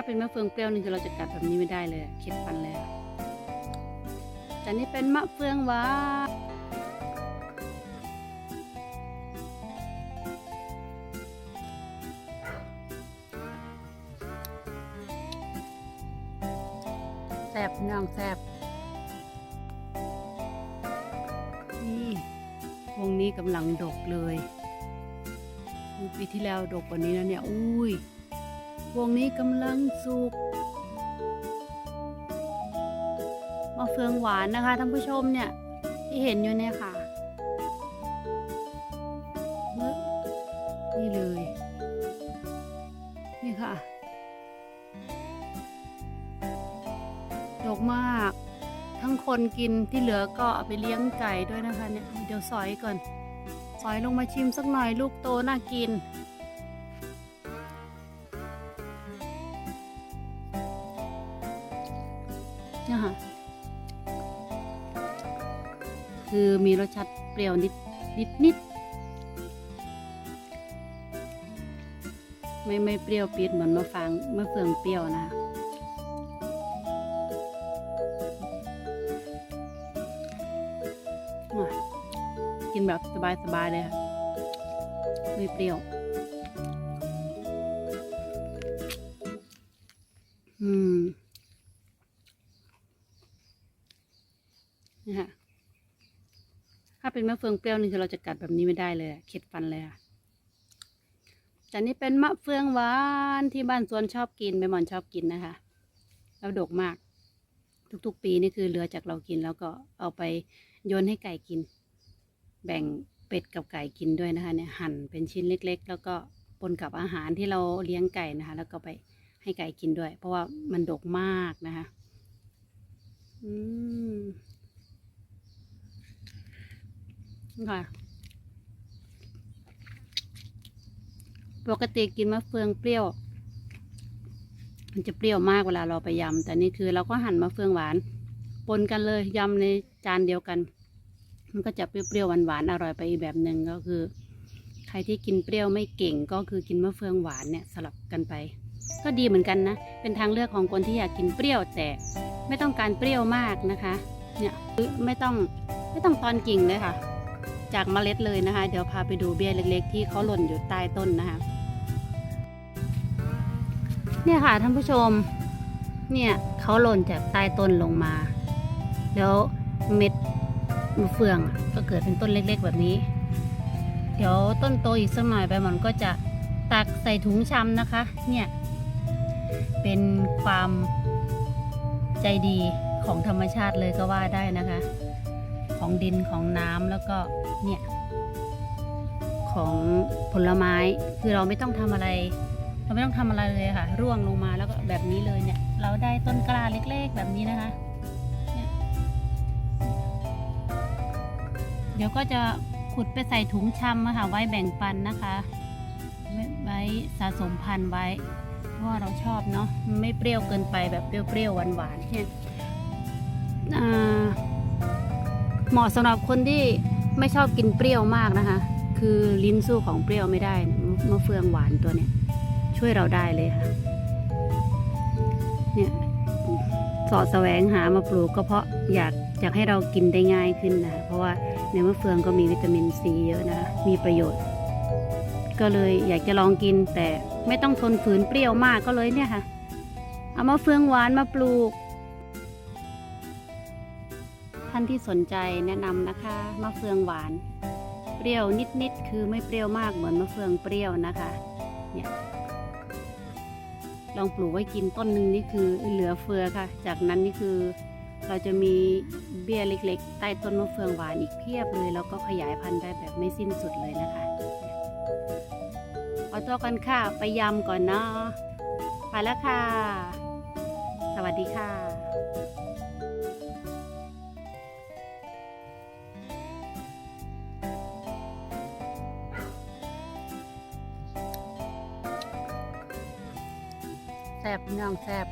าเป็นมะเฟืองเปรี้ยวนี่คือเราจะกัดแบบนี้ไม่ได้เลยเข็ดฟันเลยแต่นี่เป็นมะเฟืองหวานแซบพี่น้องแซบนี่วงนี้กำลังดกเลยปีที่แล้วดกกว่านี้นะเนี่ย อุ้ย วงนี้กำลังสุกมะเฟืองหวานนะคะท่านผู้ชมเนี่ยที่เห็นอยู่เนี่ยค่ะนี่เลย นี่ค่ะ ดกมาก ทั้งคนกินที่เหลือก็เอาไปเลี้ยงไก่ด้วยนะคะเนี่ย เดี๋ยวสอยก่อนสอยลงมาชิมสักหน่อยลูกโตน่ากิน นะคะคือมีรสชาติเปรี้ยวนิดนิดนิดไม่ไม่เปรี้ยวปี๊ดเหมือนมะฟางมะเฟืองเปรี้ยวนะอะกินแบบสบายๆเลยค่ะไม่เปรี้ยว นะคะถ้าเป็นมะเฟืองเปรี้ยวนี่คือเราจะกัดแบบนี้ไม่ได้เลย เข็ดฟันเลยค่ะแต่นี่เป็นมะเฟืองหวานที่บ้านสวนชอบกินใบหมอนชอบกินนะคะแล้วดกมาก ทุกๆ ปีนี่คือเหลือจากเรากินแล้วก็เอาไปโยนให้ไก่กิน แบ่งเป็ดกับไก่กินด้วยนะคะเนี่ยหั่นเป็นชิ้นเล็ก ๆ แล้วก็ปนกับอาหารที่เราเลี้ยงไก่นะคะ แล้วก็ไปให้ไก่กินด้วย เพราะว่ามันดกมากนะคะ อืม ค่ะปกติกินมะเฟืองเปรี้ยว มันจะเปรี้ยวมากเวลาเราไปยำแต่นี่คือเราก็หั่นมะเฟืองหวานปนกันเลยยำในจานเดียวกัน มันก็จะเปรี้ยวๆหวานๆอร่อยไปอีกแบบหนึ่งก็คือ ใครที่กินเปรี้ยวไม่เก่งก็คือกินมะเฟืองหวานเนี่ยสลับกันไป ก็ดีเหมือนกันนะ เป็นทางเลือกของคนที่อยากกินเปรี้ยวแต่ไม่ต้องการเปรี้ยวมากนะคะ เนี่ยไม่ต้องไม่ต้องตอนกิ่งเลยค่ะ จากเมล็ดเลยนะคะ เดี๋ยวพาไปดูเบี้ยเล็ก ๆ ที่เขาหล่นอยู่ใต้ต้นนะคะ เนี่ยค่ะท่านผู้ชม เนี่ยเขาหล่นจากใต้ต้นลงมา แล้วเม็ดมะเฟืองก็เกิดเป็นต้นเล็ก ๆ แบบนี้ เดี๋ยวต้นโตอีกสักหน่อยไปมันก็จะตักใส่ถุงชำนะคะ เนี่ย เป็นความใจดีของธรรมชาติเลยก็ว่าได้นะคะ ของดินของน้ำแล้วก็เนี่ยของผลไม้คือเราไม่ต้องทำอะไร เราไม่ต้องทำอะไรเลยค่ะ ร่วงลงมาแล้วก็แบบนี้เลยเนี่ย เราได้ต้นกล้าเล็กๆแบบนี้นะคะเนี่ยเดี๋ยวก็จะขุดไปใส่ถุงชำอะค่ะไว้แบ่งปันนะคะ ไว้ไว้สะสมพันธุ์ไว้เพราะว่าเราชอบเนาะไม่เปรี้ยวเกินไปแบบเปรี้ยวๆหวานๆเนี่ยอ่า เหมาะสำหรับคนที่ไม่ชอบกินเปรี้ยวมากนะคะ คือลิ้นสู้ของเปรี้ยวไม่ได้มะเฟืองหวานตัวเนี้ยช่วยเราได้เลยค่ะ เนี่ยสอดแสวงหามาปลูกก็เพราะอยากอยากให้เรากินได้ง่ายขึ้นนะ เพราะว่าในมะเฟืองก็มีวิตามินซีเยอะนะ มีประโยชน์ ก็เลยอยากจะลองกินแต่ไม่ต้องทนฝืนเปรี้ยวมากก็เลยเนี่ยค่ะ เอามะเฟืองหวานมาปลูก ท่านที่สนใจแนะนำนะคะมะเฟืองหวาน เปรี้ยวนิดๆคือไม่เปรี้ยวมากเหมือนมะเฟืองเปรี้ยวนะคะเนี่ยลองปลูกไว้กินต้นหนึ่งนี่คือเหลือเฟือค่ะ จากนั้นนี่คือเราจะมีเบี้ยเล็ก ๆ ใต้ต้นมะเฟืองหวานอีกเพียบเลย แล้วก็ขยายพันธุ์ได้แบบไม่สิ้นสุดเลยนะคะขอตัวกันค่ะ ไปยำก่อนเนาะไปแล้วค่ะ สวัสดีค่ะ แซบพี่น้องแซบ